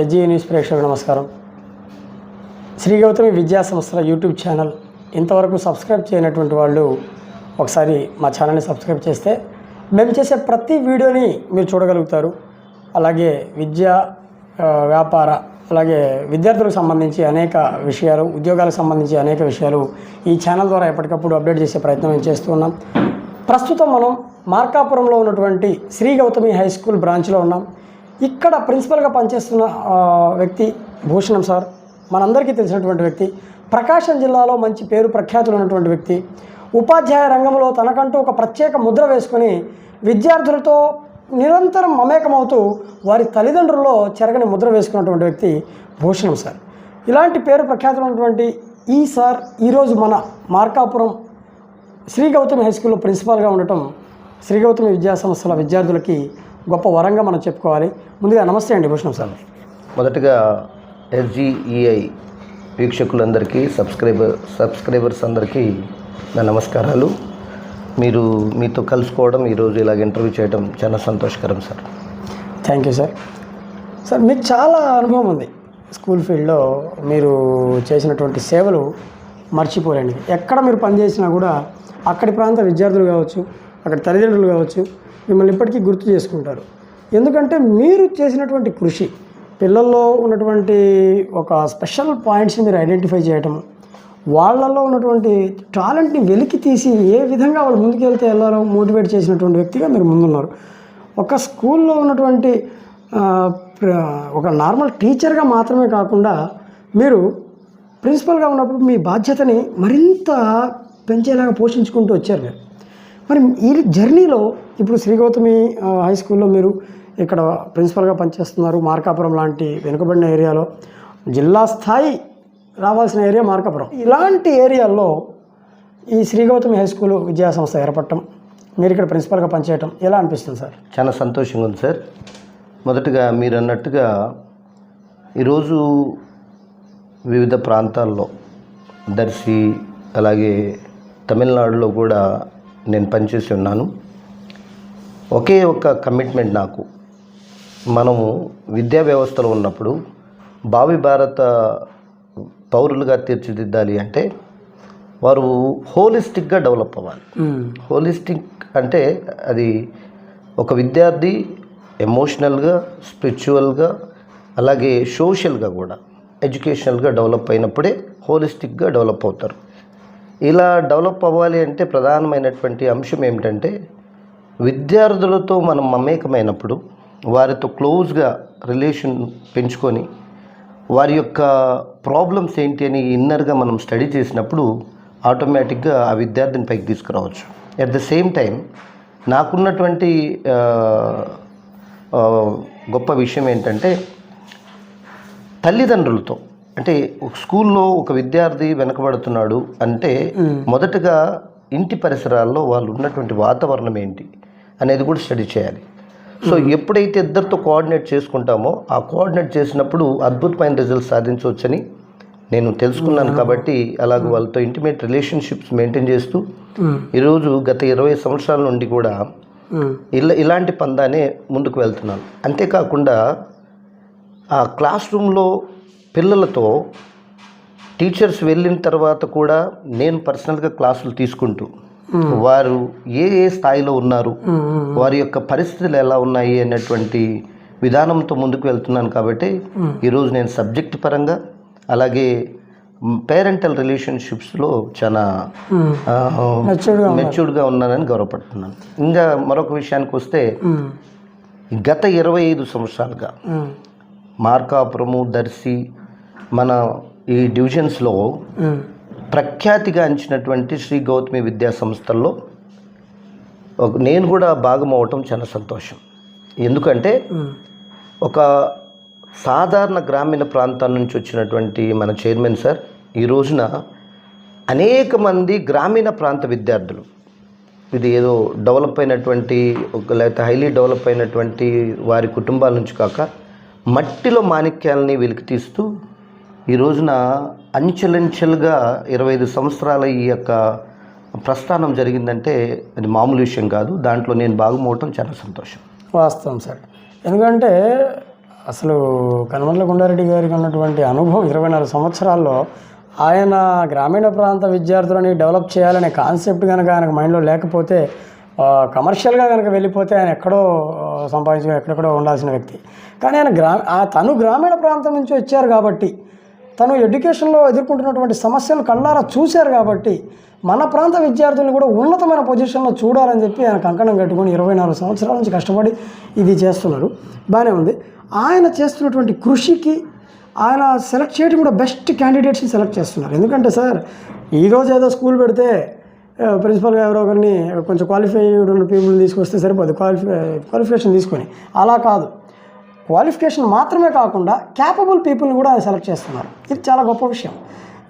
SG news ప్రేక్షకులకు నమస్కారం. శ్రీ గౌతమి విద్యా సంస్థల యూట్యూబ్ ఛానల్ ఇంతవరకు సబ్స్క్రైబ్ చేయనటువంటి వాళ్ళు ఒకసారి మా ఛానల్ని సబ్స్క్రైబ్ చేస్తే మేము చేసే ప్రతి వీడియోని మీరు చూడగలుగుతారు. అలాగే విద్య వ్యాపార అలాగే విద్యార్థులకు సంబంధించి అనేక విషయాలు ఉద్యోగాలకు సంబంధించి అనేక విషయాలు ఈ ఛానల్ ద్వారా ఎప్పటికప్పుడు అప్డేట్ చేసే ప్రయత్నం మేము చేస్తూ ఉన్నాం. ప్రస్తుతం మనం మార్కాపురంలో ఉన్నటువంటి శ్రీ గౌతమి హై స్కూల్ బ్రాంచ్లో ఉన్నాం. ఇక్కడ ప్రిన్సిపల్గా పనిచేస్తున్న వ్యక్తి భూషణం సార్ మనందరికీ తెలిసినటువంటి వ్యక్తి ప్రకాశం జిల్లాలో మంచి పేరు ప్రఖ్యాతులు ఉన్నటువంటి వ్యక్తి ఉపాధ్యాయ రంగంలో తనకంటూ ఒక ప్రత్యేక ముద్ర వేసుకొని విద్యార్థులతో నిరంతరం మమేకమవుతూ వారి తల్లిదండ్రుల్లో చెరగని ముద్ర వేసుకున్నటువంటి వ్యక్తి భూషణం సార్. ఇలాంటి పేరు ప్రఖ్యాతులు ఉన్నటువంటి ఈ సార్ ఈరోజు మన మార్కాపురం శ్రీ గౌతమి హై స్కూల్లో ప్రిన్సిపాల్గా ఉండటం శ్రీ గౌతమి విద్యా సంస్థల విద్యార్థులకి గొప్ప వరంగా మనం చెప్పుకోవాలి. ముందుగా నమస్తే అండి భూషణం సార్. మొదటగా ఎస్జిఈఐ వీక్షకులందరికీ సబ్స్క్రైబర్ సబ్స్క్రైబర్స్ అందరికీ నా నమస్కారాలు. మీరు మీతో కలుసుకోవడం ఈరోజు ఇలాగ ఇంటర్వ్యూ చేయడం చాలా సంతోషకరం sir. Thank you sir. Sir మీకు చాలా అనుభవం ఉంది. స్కూల్ ఫీల్డ్లో మీరు చేసినటువంటి సేవలు మర్చిపోలేండి. ఎక్కడ మీరు పనిచేసినా కూడా అక్కడి ప్రాంత విద్యార్థులు కావచ్చు అక్కడి తల్లిదండ్రులు కావచ్చు మిమ్మల్ని ఇప్పటికీ గుర్తు చేసుకుంటారు. ఎందుకంటే మీరు చేసినటువంటి కృషి పిల్లల్లో ఉన్నటువంటి ఒక స్పెషల్ పాయింట్స్ని మీరు ఐడెంటిఫై చేయటం వాళ్ళల్లో ఉన్నటువంటి టాలెంట్ని వెలికి తీసి ఏ విధంగా వాళ్ళు ముందుకెళ్తే వెళ్ళాలో మోటివేట్ చేసినటువంటి వ్యక్తిగా మీరు ముందున్నారు. ఒక స్కూల్లో ఉన్నటువంటి ఒక నార్మల్ టీచర్గా మాత్రమే కాకుండా మీరు ప్రిన్సిపల్గా ఉన్నప్పుడు మీ బాధ్యతని మరింత పెంచేలాగా పోషించుకుంటూ వచ్చారు మీరు. మరి ఈ జర్నీలో ఇప్పుడు శ్రీ గౌతమి హై స్కూల్లో మీరు ఇక్కడ ప్రిన్సిపల్గా పనిచేస్తున్నారు మార్కాపురం లాంటి వెనుకబడిన ఏరియాలో. జిల్లా స్థాయి రావాల్సిన ఏరియా మార్కాపురం. ఇలాంటి ఏరియాల్లో ఈ శ్రీ గౌతమి హై స్కూల్ విద్యా సంస్థ ఏర్పడటం మీరు ఇక్కడ ప్రిన్సిపల్గా పనిచేయటం ఎలా అనిపిస్తుంది సార్? చాలా సంతోషంగా ఉంది సార్. మొదటగా మీరు అన్నట్టుగా ఈరోజు వివిధ ప్రాంతాల్లో దర్శి అలాగే తమిళనాడులో కూడా నేను పనిచేసి ఉన్నాను. ఒకే ఒక కమిట్మెంట్ నాకు. మనము విద్యా వ్యవస్థలో ఉన్నప్పుడు భావి భారత పౌరులుగా తీర్చిదిద్దాలి అంటే వారు హోలిస్టిక్గా డెవలప్ అవ్వాలి. హోలిస్టిక్ అంటే అది ఒక విద్యార్థి ఎమోషనల్గా స్పిరిచువల్గా అలాగే సోషల్గా కూడా ఎడ్యుకేషనల్గా డెవలప్ అయినప్పుడే హోలిస్టిక్గా డెవలప్ అవుతారు. ఇలా డెవలప్ అవ్వాలి అంటే ప్రధానమైనటువంటి అంశం ఏమిటంటే విద్యార్థులతో మనం మమేకమైనప్పుడు వారితో క్లోజ్గా రిలేషన్ పెంచుకొని వారి యొక్క ప్రాబ్లమ్స్ ఏంటి అని ఇన్నర్గా మనం స్టడీ చేసినప్పుడు ఆటోమేటిక్గా ఆ విద్యార్థిని పైకి తీసుకురావచ్చు. అట్ ద సేమ్ టైం నాకున్నటువంటి గొప్ప విషయం ఏంటంటే తల్లిదండ్రులతో అంటే ఒక స్కూల్లో ఒక విద్యార్థి వెనకబడుతున్నాడు అంటే మొదటగా ఇంటి పరిసరాల్లో వాళ్ళు ఉన్నటువంటి వాతావరణం ఏంటి అనేది కూడా స్టడీ చేయాలి. సో ఎప్పుడైతే ఇద్దరితో కోఆర్డినేట్ చేసుకుంటామో ఆ కోఆర్డినేట్ చేసినప్పుడు అద్భుతమైన రిజల్ట్స్ సాధించవచ్చని నేను తెలుసుకున్నాను కాబట్టి అలాగ వాళ్ళతో ఇంటిమేట్ రిలేషన్షిప్స్ మెయింటైన్ చేస్తూ ఈరోజు గత ఇరవై సంవత్సరాల నుండి కూడా ఇలా ఇలాంటి పందానే ముందుకు వెళ్తున్నాను. అంతేకాకుండా ఆ క్లాస్ రూమ్లో పిల్లలతో టీచర్స్ వెళ్ళిన తర్వాత కూడా నేను పర్సనల్గా క్లాసులు తీసుకుంటూ వారు ఏ ఏ స్థాయిలో ఉన్నారు వారి యొక్క పరిస్థితులు ఎలా ఉన్నాయి అనేటువంటి విధానంతో ముందుకు వెళ్తున్నాను కాబట్టి ఈరోజు నేను సబ్జెక్ట్ పరంగా అలాగే పేరెంటల్ రిలేషన్షిప్స్లో చాలా మెచ్యూర్డ్గా ఉన్నానని గౌరవపడుతున్నాను. ఇంకా మరొక విషయానికి వస్తే గత ఇరవై ఐదు సంవత్సరాలుగా మార్కాపురము దర్శి మన ఈ డివిజన్స్లో ప్రఖ్యాతిగా అంచినటువంటి శ్రీ గౌతమి విద్యా సంస్థల్లో ఒక- నేను కూడా భాగం అవటం చాలా సంతోషం. ఎందుకంటే ఒక సాధారణ గ్రామీణ ప్రాంతాల నుంచి వచ్చినటువంటి మన చైర్మన్ సార్ ఈ రోజున అనేక మంది గ్రామీణ ప్రాంత విద్యార్థులు ఇది ఏదో డెవలప్ అయినటువంటి ఒక లేకపోతే హైలీ డెవలప్ అయినటువంటి వారి కుటుంబాల నుంచి కాక మట్టిలో మాణిక్యాలని వెలికి తీస్తూ ఈ రోజున అంచెలంచెలుగా ఇరవై ఐదు సంవత్సరాల ఈ యొక్క ప్రస్థానం జరిగిందంటే అది మామూలు విషయం కాదు. దాంట్లో నేను భాగమవటం చాలా సంతోషం. వాస్తవం సార్. ఎందుకంటే అసలు కనుమర్ల గుండారెడ్డి గారికి ఉన్నటువంటి అనుభవం ఇరవై నాలుగు సంవత్సరాల్లో ఆయన గ్రామీణ ప్రాంత విద్యార్థులని డెవలప్ చేయాలనే కాన్సెప్ట్ కనుక ఆయనకు మైండ్లో లేకపోతే కమర్షియల్గా కనుక వెళ్ళిపోతే ఆయన ఎక్కడో ఆ, సంపాదించుకుని ఎక్కడెక్కడో ఉండాల్సిన వ్యక్తి. కానీ ఆయన గ్రా ఆ తను గ్రామీణ ప్రాంతం నుంచి వచ్చారు కాబట్టి తను ఎడ్యుకేషన్లో ఎదుర్కొంటున్నటువంటి సమస్యలు కళ్ళారా చూశారు కాబట్టి మన ప్రాంత విద్యార్థులను కూడా ఉన్నతమైన పొజిషన్లో చూడాలని చెప్పి ఆయన కంకణం కట్టుకొని ఇరవై నాలుగు సంవత్సరాల నుంచి కష్టపడి ఇది చేస్తున్నారు. బాగానే ఉంది. ఆయన చేస్తున్నటువంటి కృషికి ఆయన సెలెక్ట్ చేయడం కూడా బెస్ట్ క్యాండిడేట్స్ని సెలెక్ట్ చేస్తున్నారు. ఎందుకంటే సార్ ఈరోజు ఏదో స్కూల్ పెడితే ప్రిన్సిపల్గా ఎవరో ఒకరిని కొంచెం క్వాలిఫైడ్ ఉన్న పీపుల్ని తీసుకొస్తే సరిపోదు. క్వాలిఫై క్వాలిఫికేషన్ తీసుకొని. అలా కాదు. క్వాలిఫికేషన్ మాత్రమే కాకుండా క్యాపబుల్ పీపుల్ని కూడా సెలెక్ట్ చేస్తున్నారు. ఇది చాలా గొప్ప విషయం.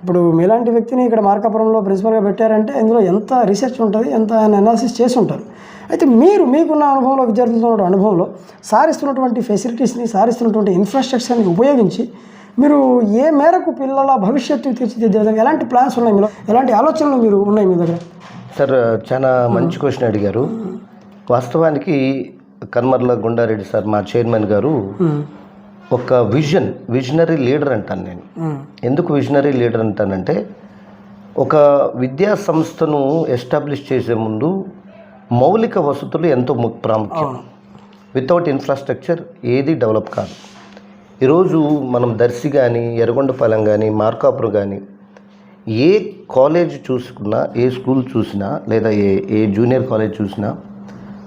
ఇప్పుడు మీలాంటి వ్యక్తిని ఇక్కడ మార్కాపురంలో ప్రిన్సిపల్గా పెట్టారంటే ఇందులో ఎంత రీసెర్చ్ ఉంటుంది ఎంత ఆయన అనాలిసిస్ చేసి ఉంటారు. అయితే మీరు మీకున్న అనుభవంలో విద్యార్థులతో ఉన్న అనుభవంలో సారిస్తున్నటువంటి ఫెసిలిటీస్ని సారిస్తున్నటువంటి ఇన్ఫ్రాస్ట్రక్చర్ని ఉపయోగించి మీరు ఏ మేరకు పిల్లల భవిష్యత్తు తీర్చిదిద్దే విధంగా ఎలాంటి ప్లాన్స్ ఉన్నాయి మీలో? ఎలాంటి ఆలోచనలు మీరు ఉన్నాయి మీ దగ్గర? సార్ చాలా మంచి క్వశ్చన్ అడిగారు. వాస్తవానికి కన్మర్ల గుండారెడ్డి సార్ మా చైర్మన్ గారు ఒక విజన్ విజనరీ లీడర్ అంటాను నేను. ఎందుకు విజనరీ లీడర్ అంటానంటే ఒక విద్యా సంస్థను ఎస్టాబ్లిష్ చేసే ముందు మౌలిక వసతులు ఎంతో ప్రాముఖ్యం. వితౌట్ ఇన్ఫ్రాస్ట్రక్చర్ ఏది డెవలప్ కాదు. ఈరోజు మనం దర్శి కానీ ఎర్రగొండపాలెం కానీ మార్కాపురం కానీ ఏ కాలేజ్ చూసుకున్నా ఏ స్కూల్ చూసినా లేదా ఏ ఏ జూనియర్ కాలేజ్ చూసినా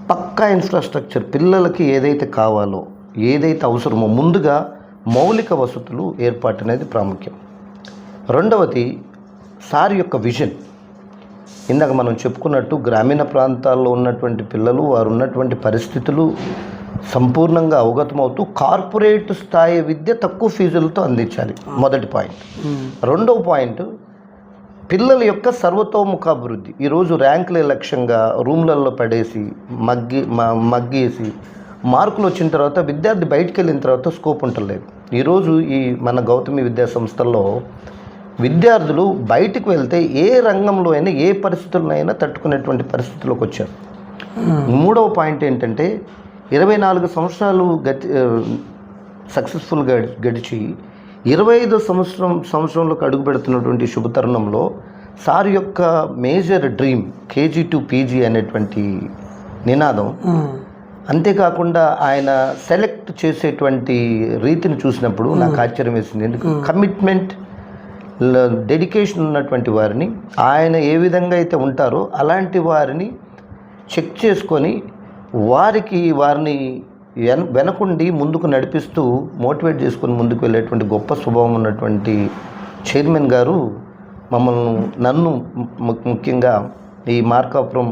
పక్కా ఇన్ఫ్రాస్ట్రక్చర్ పిల్లలకి ఏదైతే కావాలో ఏదైతే అవసరమో ముందుగా మౌలిక వసతులు ఏర్పాటు అనేది ప్రాముఖ్యం. రెండవది సార్ యొక్క విజన్ ఇందాక మనం చెప్పుకున్నట్టు గ్రామీణ ప్రాంతాల్లో ఉన్నటువంటి పిల్లలు వారు ఉన్నటువంటి పరిస్థితులు సంపూర్ణంగా అవగతమవుతూ కార్పొరేట్ స్థాయి విద్య తక్కువ ఫీజులతో అందించాలి. మొదటి పాయింట్. రెండవ పాయింట్ పిల్లల యొక్క సర్వతోముఖాభివృద్ధి. ఈరోజు ర్యాంకులే లక్ష్యంగా రూమ్లలో పడేసి మగ్గి మగ్గేసి మార్కులు వచ్చిన తర్వాత విద్యార్థి బయటికి వెళ్ళిన తర్వాత స్కోప్ ఉండలేదు ఈరోజు ఈ మన గౌతమి విద్యా సంస్థల్లో విద్యార్థులు బయటికి వెళ్తే ఏ రంగంలో అయినా ఏ పరిస్థితులనైనా తట్టుకునేటువంటి పరిస్థితుల్లోకి వచ్చారు. మూడవ పాయింట్ ఏంటంటే ఇరవై నాలుగు సంవత్సరాలు గతి సక్సెస్ఫుల్గా గడిచి ఇరవై ఐదో సంవత్సరం సంవత్సరంలోకి అడుగు పెడుతున్నటువంటి శుభ తరుణంలో సార్ యొక్క major dream KG to PG అనేటువంటి నినాదం. అంతేకాకుండా ఆయన సెలెక్ట్ చేసేటువంటి రీతిని చూసినప్పుడు నాకు ఆశ్చర్యం వేసింది. ఎందుకు? కమిట్మెంట్ డెడికేషన్ ఉన్నటువంటి వారిని ఆయన ఏ విధంగా అయితే ఉంటారో అలాంటి వారిని చెక్ చేసుకొని వారికి వారిని వెన వెనకుండి ముందుకు నడిపిస్తూ మోటివేట్ చేసుకుని ముందుకు వెళ్ళేటువంటి గొప్ప స్వభావం ఉన్నటువంటి చైర్మన్ గారు మమ్మల్ని నన్ను ము- ముఖ్యంగా ఈ మార్కాపురం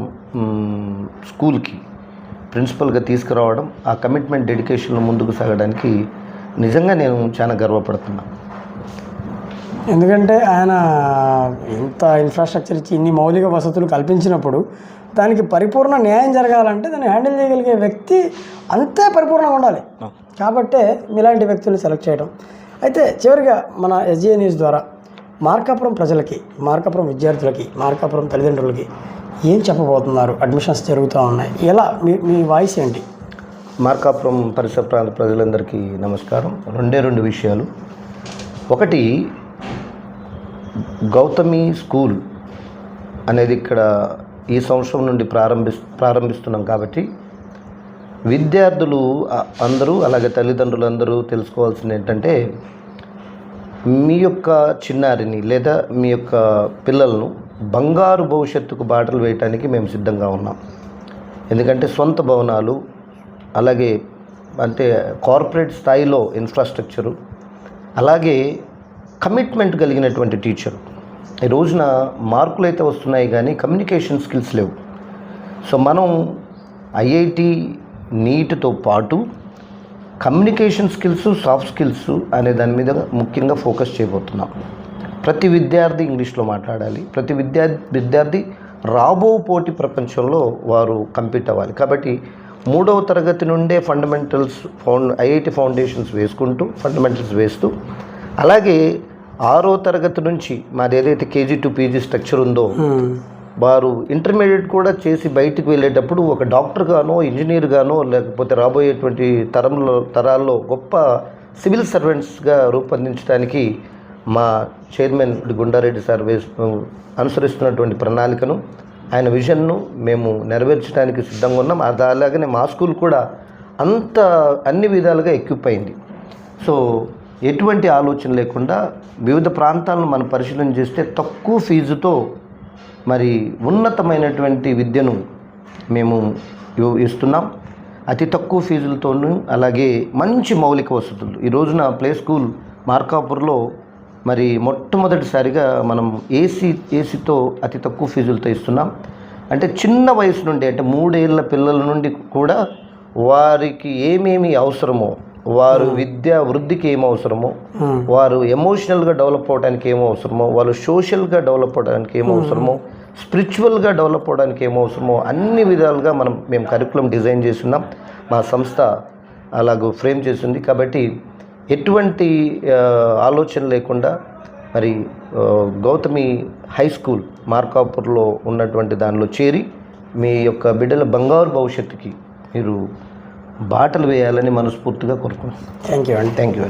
స్కూల్కి ప్రిన్సిపల్గా తీసుకురావడం ఆ కమిట్మెంట్ డెడికేషన్లో ముందుకు సాగడానికి నిజంగా నేను చాలా గర్వపడుతున్నాను. ఎందుకంటే ఆయన ఇంత ఇన్ఫ్రాస్ట్రక్చర్ ఇచ్చి ఇన్ని మౌలిక వసతులు కల్పించినప్పుడు దానికి పరిపూర్ణ న్యాయం జరగాలంటే దాన్ని హ్యాండిల్ చేయగలిగే వ్యక్తి అంతే పరిపూర్ణంగా ఉండాలి. కాబట్టే మీలాంటి వ్యక్తులు సెలెక్ట్ చేయడం అయితే చివరిగా మన ఎస్జీఏ న్యూస్ ద్వారా మార్కాపురం ప్రజలకి మార్కాపురం విద్యార్థులకి మార్కాపురం తల్లిదండ్రులకి ఏం చెప్పబోతున్నారు? అడ్మిషన్స్ జరుగుతూ ఉన్నాయి. ఎలా? మీ మీ వాయిస్ ఏంటి? మార్కాపురం పరిసర ప్రాంత ప్రజలందరికీ నమస్కారం. రెండే రెండు విషయాలు. ఒకటి గౌతమి స్కూల్ అనేది ఇక్కడ ఈ సంవత్సరం నుండి ప్రారంభిస్ ప్రారంభిస్తున్నాం కాబట్టి విద్యార్థులు అందరూ అలాగే తల్లిదండ్రులు అందరూ తెలుసుకోవాల్సింది ఏంటంటే మీ యొక్క చిన్నారిని లేదా మీ యొక్క పిల్లలను బంగారు భవిష్యత్తుకు బాటలు వేయటానికి మేము సిద్ధంగా ఉన్నాం. ఎందుకంటే సొంత భవనాలు అలాగే అంటే కార్పొరేట్ స్థాయిలో ఇన్ఫ్రాస్ట్రక్చరు అలాగే కమిట్మెంట్ కలిగినటువంటి టీచర్. ఈ రోజున మార్కులు అయితే వస్తున్నాయి కానీ కమ్యూనికేషన్ స్కిల్స్ లేవు. సో మనం ఐఐటి నీట్తో పాటు కమ్యూనికేషన్ స్కిల్స్ సాఫ్ట్ స్కిల్స్ అనే దాని మీద ముఖ్యంగా ఫోకస్ చేయబోతున్నాం. ప్రతి విద్యార్థి ఇంగ్లీష్లో మాట్లాడాలి. ప్రతి విద్యార్థి విద్యార్థి రాబో పోటీ ప్రపంచంలో వారు కంపీట్ అవ్వాలి. కాబట్టి మూడవ తరగతి నుండే ఫండమెంటల్స్ ఫౌండ్ ఐఐటి ఫౌండేషన్స్ వేసుకుంటూ ఫండమెంటల్స్ వేస్తూ అలాగే ఆరో తరగతి నుంచి మాది ఏదైతే కేజీ టు పీజీ స్ట్రక్చర్ ఉందో వారు ఇంటర్మీడియట్ కూడా చేసి బయటికి వెళ్ళేటప్పుడు ఒక డాక్టర్ గానో ఇంజనీర్ గానో లేకపోతే రాబోయేటువంటి తరంలో తరాల్లో గొప్ప సివిల్ సర్వెంట్స్గా రూపొందించడానికి మా చైర్మన్ గుండారెడ్డి సార్ అనుసరిస్తున్నటువంటి ప్రణాళికను ఆయన విజన్ను మేము నెరవేర్చడానికి సిద్ధంగా ఉన్నాం. అది అలాగనే మా స్కూల్ కూడా అంత అన్ని విధాలుగా ఎక్విప్ అయింది. సో ఎటువంటి ఆలోచన లేకుండా వివిధ ప్రాంతాలను మనం పరిశీలన చేస్తే తక్కువ ఫీజుతో మరి ఉన్నతమైనటువంటి విద్యను మేము ఇస్తున్నాం. అతి తక్కువ ఫీజులతోనూ అలాగే మంచి మౌలిక వసతులు. ఈ రోజున ప్లే స్కూల్ మార్కాపూర్లో మరి మొట్టమొదటిసారిగా మనం ఏసీ ఏసీతో అతి తక్కువ ఫీజులతో ఇస్తున్నాం. అంటే చిన్న వయసు నుండి అంటే మూడేళ్ళ పిల్లల నుండి కూడా వారికి ఏమేమి అవసరమో వారు విద్యా వృద్ధికి ఏం అవసరమో మ్మ్. వారు ఎమోషనల్గా డెవలప్ అవడానికి ఏమో అవసరమో వాళ్ళు సోషల్గా డెవలప్ అవడానికి ఏమో అవసరమో స్పిరిచువల్గా డెవలప్ అవడానికి ఏమో అవసరమో అన్ని విధాలుగా మనం మేము కరికులం డిజైన్ చేస్తున్నాం. మా సంస్థ అలాగూ ఫ్రేమ్ చేసింది కాబట్టి ఎటువంటి ఆలోచన లేకుండా మరి గౌతమి హై స్కూల్ మార్కాపూర్లో ఉన్నటువంటి దానిలో చేరి మీ యొక్క బిడ్డల బంగారు భవిష్యత్తుకి మీరు బాటలు వేయాలని మనస్ఫూర్తిగా కోరుకుంటున్నాను. థ్యాంక్ యూ అండి థ్యాంక్ యూ